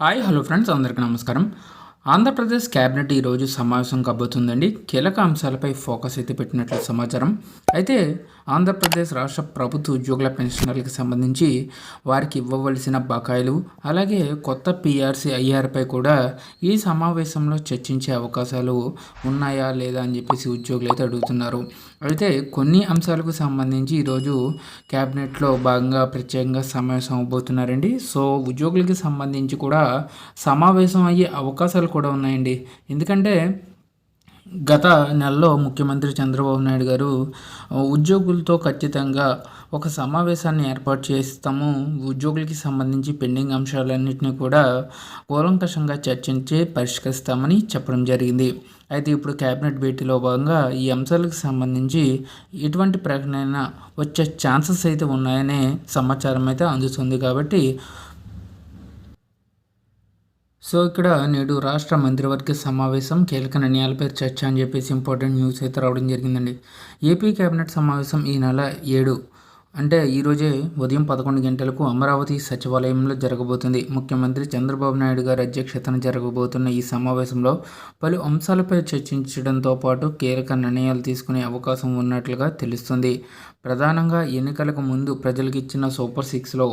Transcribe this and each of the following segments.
Hi hello friends అందరికీ నమస్కారం. Andhra Pradesh cabinet ఈరోజు సమావేశం కాబోతుందండి. కీలక అంశాలపై ఫోకస్ అయితే పెట్టినట్లు సమాచారం. అయితే ఆంధ్రప్రదేశ్ రాష్ట్ర ప్రభుత్వ ఉద్యోగుల పెన్షనర్లకు సంబంధించి వారికి ఇవ్వవలసిన బకాయిలు అలాగే కొత్త పిఆర్సీ ఐఆర్పై కూడా ఈ సమావేశంలో చర్చించే అవకాశాలు ఉన్నాయా లేదా అని చెప్పేసి ఉద్యోగులు అయితే అడుగుతున్నారు. అయితే కొన్ని అంశాలకు సంబంధించి ఈరోజు క్యాబినెట్లో భాగంగా ప్రత్యేకంగా సమావేశం అవ్వబోతున్నారండి సో ఉద్యోగులకి సంబంధించి కూడా సమావేశం అయ్యే అవకాశాలు కూడా ఉన్నాయండి. ఎందుకంటే గత నెలలో ముఖ్యమంత్రి చంద్రబాబు నాయుడు గారు ఉద్యోగులతో ఖచ్చితంగా ఒక సమావేశాన్ని ఏర్పాటు చేస్తాము. ఉద్యోగులకి సంబంధించి పెండింగ్ అంశాలన్నింటినీ కూడా కూలంకషంగా చర్చించి పరిష్కరిస్తామని చెప్పడం జరిగింది. అయితే ఇప్పుడు కేబినెట్ భేటీలో భాగంగా ఈ అంశాలకు సంబంధించి ఎటువంటి ప్రకటన వచ్చే ఛాన్సెస్ అయితే ఉన్నాయనే సమాచారం అయితే అందుతుంది కాబట్టి సో ఇక్కడ నేడు రాష్ట్ర మంత్రివర్గ సమావేశం కీలక నిర్ణయాలపై చర్చ అని చెప్పేసి ఇంపార్టెంట్ న్యూస్ అయితే రావడం జరిగిందండి. ఏపీ కేబినెట్ సమావేశం ఈ నెల ఏడు అంటే ఈరోజే ఉదయం పదకొండు గంటలకు అమరావతి సచివాలయంలో జరగబోతుంది. ముఖ్యమంత్రి చంద్రబాబు నాయుడు గారి అధ్యక్షతన జరగబోతున్న ఈ సమావేశంలో పలు అంశాలపై చర్చించడంతో పాటు కీలక నిర్ణయాలు తీసుకునే అవకాశం ఉన్నట్లుగా తెలుస్తుంది. ప్రధానంగా ఎన్నికలకు ముందు ప్రజలకు ఇచ్చిన సూపర్ సిక్స్లో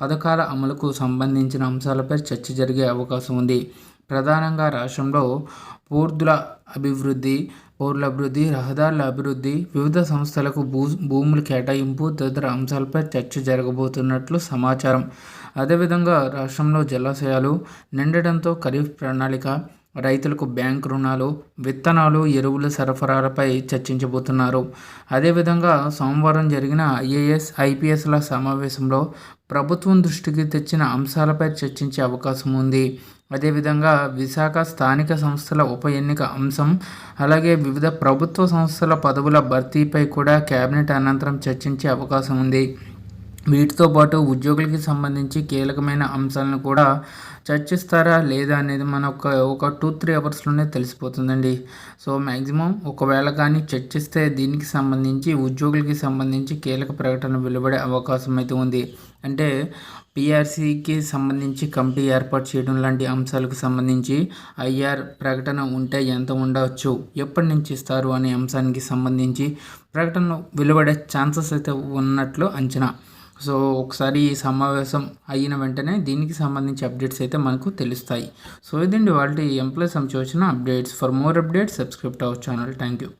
పథకాల అమలుకు సంబంధించిన అంశాలపై చర్చ జరిగే అవకాశం ఉంది. ప్రధానంగా రాష్ట్రంలో పూర్తుల అభివృద్ధి పౌరుల అభివృద్ధి రహదారుల అభివృద్ధి వివిధ సంస్థలకు భూ భూముల కేటాయింపు తదితర అంశాలపై చర్చ జరగబోతున్నట్లు సమాచారం. అదేవిధంగా రాష్ట్రంలో జలాశయాలు నిండడంతో ఖరీఫ్ ప్రణాళిక రైతులకు బ్యాంక్ రుణాలు విత్తనాలు ఎరువుల సరఫరాలపై చర్చించబోతున్నారు. అదేవిధంగా సోమవారం జరిగిన ఐఏఎస్ ఐపీఎస్ల సమావేశంలో ప్రభుత్వం దృష్టికి తెచ్చిన అంశాలపై చర్చించే అవకాశం ఉంది. అదేవిధంగా విశాఖ స్థానిక సంస్థల ఉప ఎన్నిక అంశం అలాగే వివిధ ప్రభుత్వ సంస్థల పదవుల భర్తీపై కూడా కేబినెట్ అనంతరం చర్చించే అవకాశం ఉంది. వీటితో పాటు ఉద్యోగులకి సంబంధించి కీలకమైన అంశాలను కూడా చర్చిస్తారా లేదా అనేది మన ఒక ఒక టూ త్రీ అవర్స్లోనే తెలిసిపోతుందండి. సో మ్యాక్సిమం ఒకవేళ కానీ చర్చిస్తే దీనికి సంబంధించి ఉద్యోగులకి సంబంధించి కీలక ప్రకటన వెలువడే అవకాశం అయితే ఉంది. అంటే పిఆర్సీకి సంబంధించి కమిటీ ఏర్పాటు చేయడం లాంటి అంశాలకు సంబంధించి ఐఆర్ ప్రకటన ఉంటే ఎంత ఉండవచ్చు ఎప్పటి నుంచి ఇస్తారు అనే అంశానికి సంబంధించి ప్రకటన వెలువడే ఛాన్సెస్ అయితే ఉన్నట్లు అంచనా. సో ఒకసారి ఈ సమావేశం అయిన వెంటనే దీనికి సంబంధించి అప్డేట్స్ అయితే మనకు తెలుస్తాయి. సో ఇదండి వాళ్ళ ఎంప్లాయీస్ సంబంధించిన updates. For more updates subscribe our channel thank you